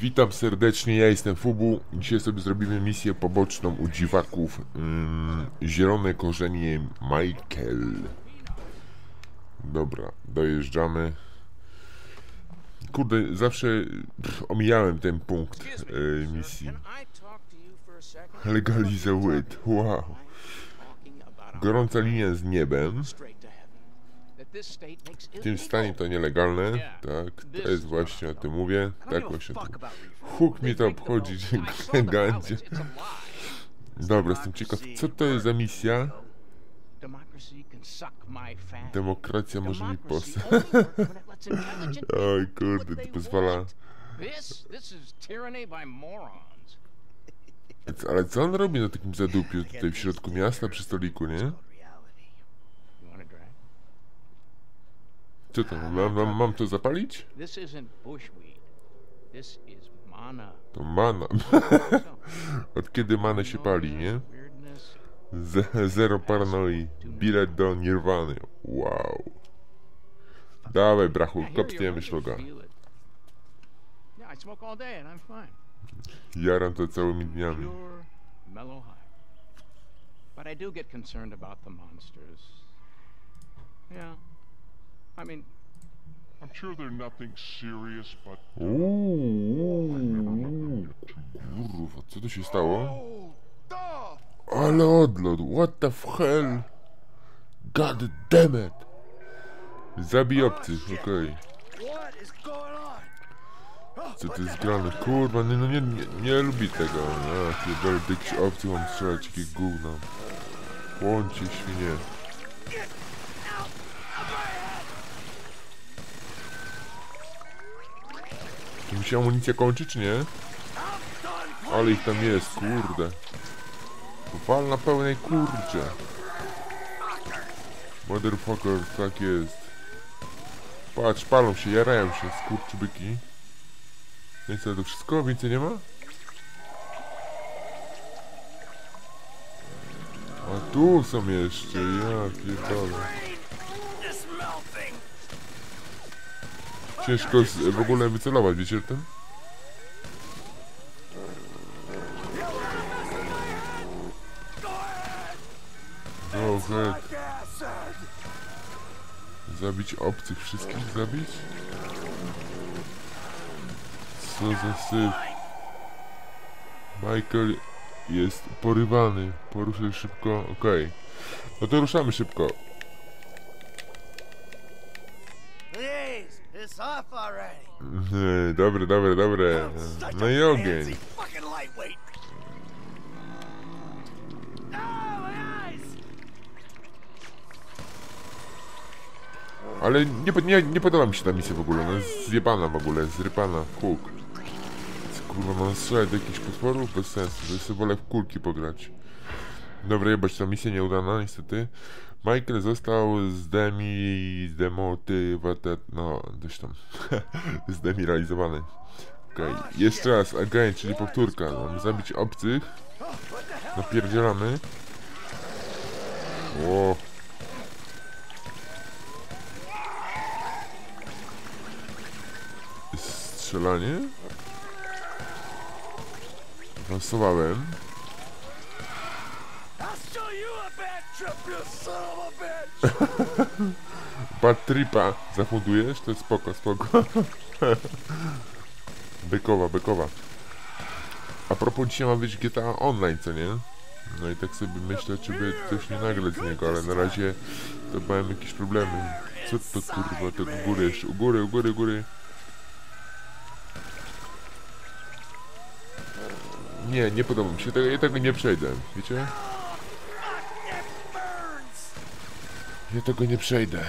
Witam serdecznie, ja jestem Fubu. Dzisiaj sobie zrobimy misję poboczną u dziwaków. Ym, zielone korzenie Michael. Dobra, dojeżdżamy. Kurde, zawsze pff, omijałem ten punkt y, misji. Legalize wow. Gorąca linia z niebem. W tym stanie to nielegalne, tak, to jest właśnie o tym mówię, tak właśnie o tym. Huk mi to obchodzi, gandzie. Dobra, jestem ciekaw, co to jest za misja? Demokracja może mi postać. Oj kurde, to pozwala... Ale co on robi na takim zadupiu tutaj w środku miasta przy stoliku, nie? Co to, mam, mam, mam to zapalić? To mana. Od kiedy manę się pali, nie? Z zero paranoi. Bilet do Nirwany. Wow. Dawaj, brachu, kopniemy szluga. Jaram to całymi dniami. But I do get concerned about the monsters. Yeah. I mean, I'm sure they're nothing serious, but. Kurwa, co tu się stało? oh! Ale odlot, what the hell? God damn it. Zabij obcych, okej. What is going on? Co to jest grane? Kurwa, nie, no nie, nie, nie lubi tego. A, pierdolę, do jakichś obcych mam strzelać, jakie gówno. Łącie, świnie. Tu mi się amunicja kończy, czy nie? Ale ich tam jest, kurde. Wal na pełnej kurcze. Motherfucker, tak jest. Patrz, palą się, jarają się, skurczybyki. No i co, to wszystko? Więcej nie ma? A tu są jeszcze, ja pierdolę. Ciężko z, w ogóle wycelować, wiecie o tym? Go ahead. Zabić obcych wszystkich? Zabić? Co za syf. Michael jest porywany. Poruszaj szybko. Okej. No to ruszamy szybko. Please, it's off already. Eee, Dobre, dobre, dobre. No i ogień. Ale nie, nie, nie podoba mi się ta misja w ogóle. No jest zjebana w ogóle, zrypana. Co, Kurwa, mam strzelać do jakichś potworów? Bez sensu. To sobie wolę w kulki pograć. Dobra, jebać ta misja nieudana, niestety. Michael został zdemi... zdemotywate... no, coś tam. zdemoralizowany. Okej, jeszcze raz, again, czyli powtórka. Mam zabić obcych. Napierdzielamy. Ło. Strzelanie. Awansowałem. I'll show you a bad tripa zafundujesz? To jest spoko, spoko. Bekowa, bekowa. A propos dzisiaj ma być GTA Online, co nie? No i tak sobie myślę, czy by coś nie nagrać z niego, ale na razie to mają jakieś problemy. Co to kurwa, to u góry jeszcze, u góry, u góry, u góry. Nie, nie podoba mi się, tego, ja tego nie przejdę, wiecie? It burns! Ja tego nie przejdę.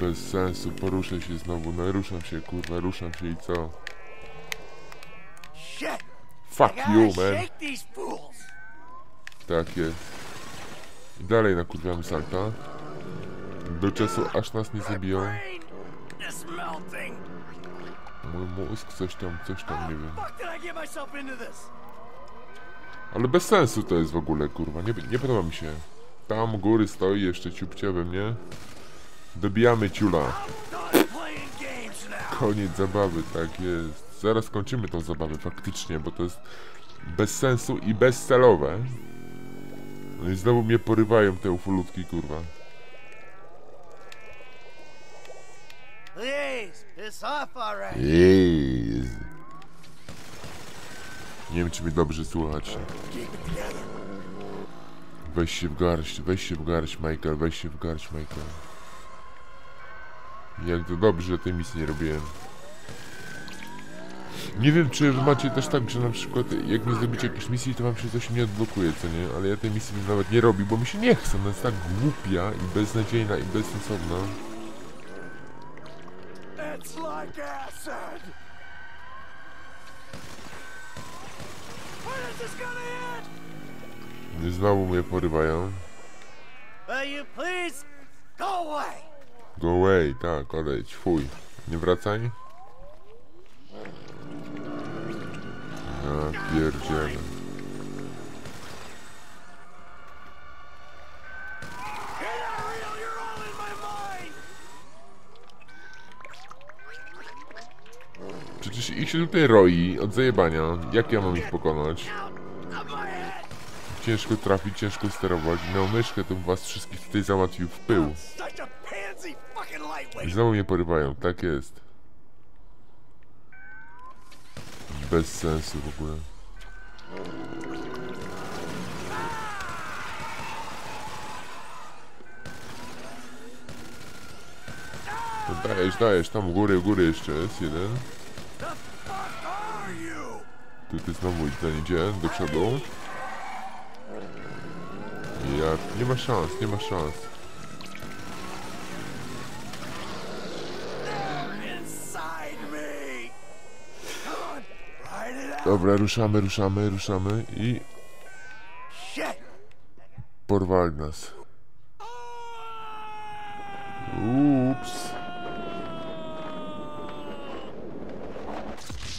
Bez sensu, poruszę się znowu, no ruszam się, kurwa, ruszam się i co? Fuck you, man. Tak jest. I dalej nakurwiamy salta. Do czasu, aż nas nie zabiją. Mój mózg, coś tam, coś tam, nie wiem. Fuck did I get myself into this? Ale bez sensu to jest w ogóle, kurwa, nie, nie podoba mi się. Tam u góry stoi jeszcze ciupcia we mnie. Dobijamy ciula. Koniec zabawy, tak jest. Zaraz kończymy tą zabawę faktycznie, bo to jest bez sensu i bezcelowe. No i znowu mnie porywają te ufolutki, kurwa. Please, piss off already. Jeez. Nie wiem, czy mnie dobrze słuchać. Weź się w garść, weź się w garść, Michael, weź się w garść, Michael. Jak to dobrze, tej misji nie robiłem. Nie wiem, czy macie też tak, że na przykład jak nie zrobicie jakiejś misji, to wam się coś nie odblokuje, co nie? Ale ja tej misji nawet nie robił, bo mi się nie chce. Ona jest tak głupia i beznadziejna i bezsensowna. It's like acid. End? Znowu mnie porywają. Go away? Tak, odejdź, fuj. Nie wracaj. Ja pierdzielę. Przecież ich się tutaj roi od zajebania. Jak ja mam ich pokonać? Ciężko trafić, ciężko sterować. Miał myszkę, to was wszystkich tutaj załatwił w pył. Znowu mnie porywają, tak jest. Bez sensu w ogóle. No dajesz, dajesz, tam u góry, u góry jeszcze jest jeden. You? Tutaj znowu ten idzie do przodu. Ja, nie ma szans, nie ma szans. Dobra, ruszamy, ruszamy, ruszamy i porwali nas. Ups.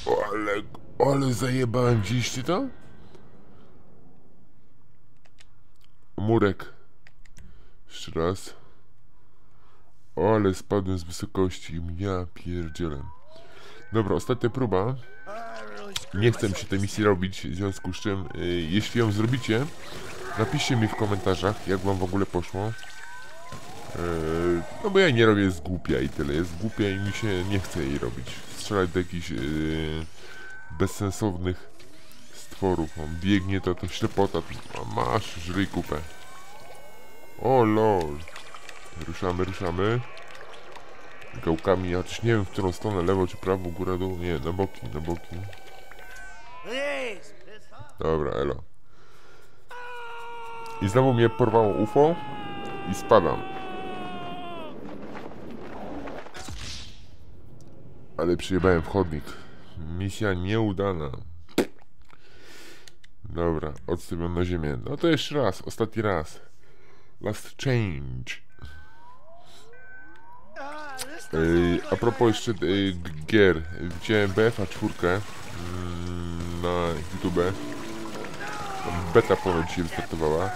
O, ale, ale zajebałem, widzieliście to? Murek. Jeszcze raz. O, ale spadłem z wysokości. Ja pierdzielę. Dobra, ostatnia próba. Nie chcę się tej misji robić, w związku z czym, y, jeśli ją zrobicie, napiszcie mi w komentarzach, jak wam w ogóle poszło. Yy, no bo ja nie robię, jest głupia i tyle, jest głupia i mi się nie chce jej robić. Strzelać do jakichś yy, bezsensownych stworów. On biegnie, to to ślepota, a masz, żryj kupę. O lol. Ruszamy, ruszamy. Gałkami, ja też nie wiem w którą stronę, lewo czy prawo, góra, dół, nie, na boki, na boki. Dobra, elo. I znowu mnie porwało UFO i spadam. Ale przyjebałem w chodnik. Misja nieudana. Dobra, odstawiam na ziemię. No to jeszcze raz, ostatni raz. Last change. Look a propos jeszcze g- gier. Widziałem BFA 4 mm, na YouTube. Beta ponoć dzisiaj wystartowała.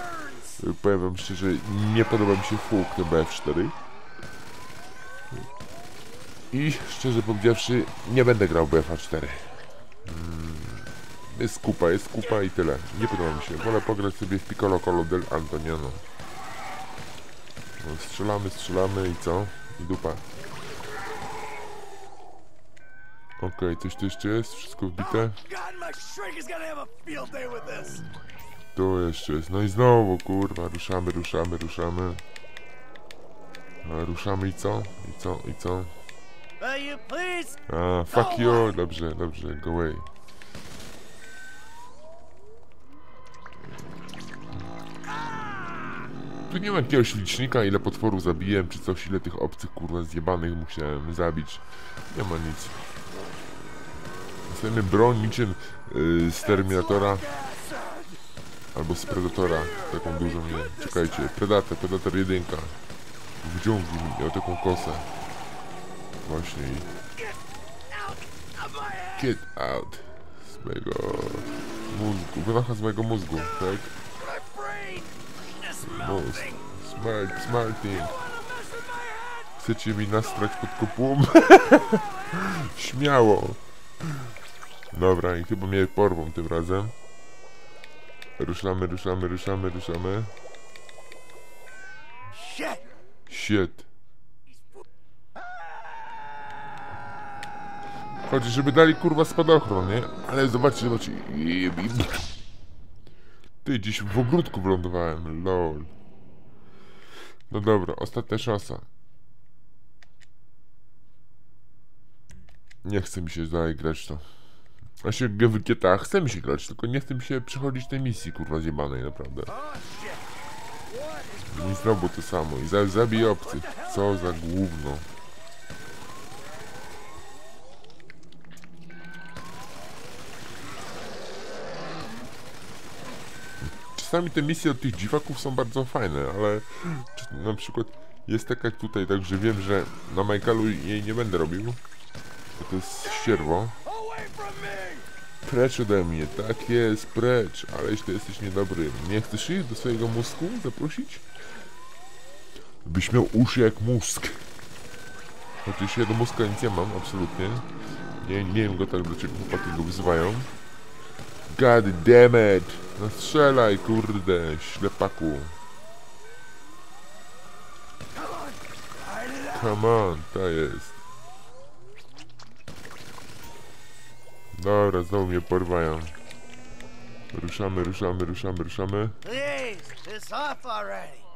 Powiem wam szczerze, nie podoba mi się full ten BF4. I szczerze powiedziawszy, nie będę grał BFA 4. Mm, Jest kupa, jest kupa i tyle. Nie podoba mi się. Wolę pograć sobie w Piccolo Colo del Antoniano. No, strzelamy, strzelamy i co? I dupa. Okej, coś tu jeszcze jest? Wszystko wbite? This. Tu jeszcze jest. No i znowu, kurwa, ruszamy, ruszamy, ruszamy. A, ruszamy i co? I co? I co? A, fuck you! Dobrze, dobrze, go away. Tu nie ma jakiegoś licznika, ile potworów zabiłem, czy coś, ile tych obcych, kurwa, zjebanych musiałem zabić. Nie ma nic. Dostajemy broń niczym yy, z Terminatora. Albo z Predatora, taką dużą, nie Czekajcie, Predator, Predator 1. W dżungli miał taką kosę. Właśnie. Get out z mojego mózgu, wymacha z mojego mózgu, tak? Melting. Smart, my head? Chcecie mi nastrać pod kopułą? Śmiało. Dobra, i chyba mnie porwą tym razem. Ruszamy, ruszamy, ruszamy, ruszamy. Shit. Chodzi, żeby dali kurwa spadochron, nie? Ale zobaczcie, zobaczcie. Ty, gdzieś w ogródku wylądowałem, lol. No dobra, ostatnia szansa. Nie chce mi się dalej grać to. A się w GTA chce mi się grać, tylko nie chce mi się przechodzić tej misji, kurwa, zjebanej, naprawdę. I znowu to samo. I za, zabij obcych. Co za gówno. Czasami te misje od tych dziwaków są bardzo fajne, ale na przykład jest taka tutaj, także wiem, że na Michaelu jej nie będę robił. To jest ścierwo. Precz ode mnie, tak jest, precz, aleś ty jesteś niedobry. Nie chcesz ich do swojego mózgu zaprosić? Byś miał uszy jak mózg. Chociaż ja do mózga nic nie mam, absolutnie. Nie, nie wiem go tak, dlaczego chłopaki go wyzywają. God damn it! No strzelaj, kurde, ślepaku. Come on, to jest. Dobra, znowu mnie porwają. Ruszamy, ruszamy, ruszamy, ruszamy. Please, it's off already.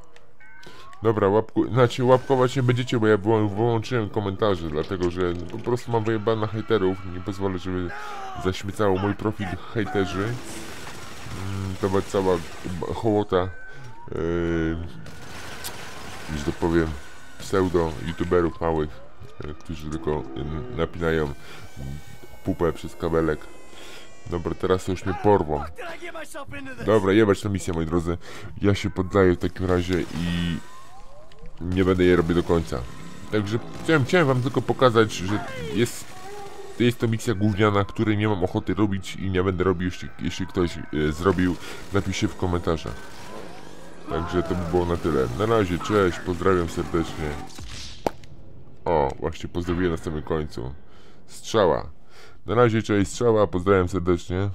Dobra, łapku, znaczy łapkować nie będziecie, bo ja wyłą- wyłączyłem komentarze, dlatego że po prostu mam wyjebane na hejterów, nie pozwolę, żeby zaśmiecało mój profil hejterzy. Mm, To była cała hołota, yy, to powiem, pseudo youtuberów małych, yy, którzy tylko yy, napinają pupę przez kabelek. Dobra, teraz to już mnie porwą. Dobra, jebać tę misję, moi drodzy. Ja się poddaję w takim razie i nie będę jej robił do końca. Także chciałem, chciałem wam tylko pokazać, że jest, jest to misja gówniana, której nie mam ochoty robić i nie będę robił, jeśli, jeśli ktoś e, zrobił, napiszcie w komentarzach. Także to by było na tyle. Na razie, cześć, pozdrawiam serdecznie. O, właśnie pozdrowiłem na samym końcu. Strzała. Na razie, cześć, strzała, pozdrawiam serdecznie.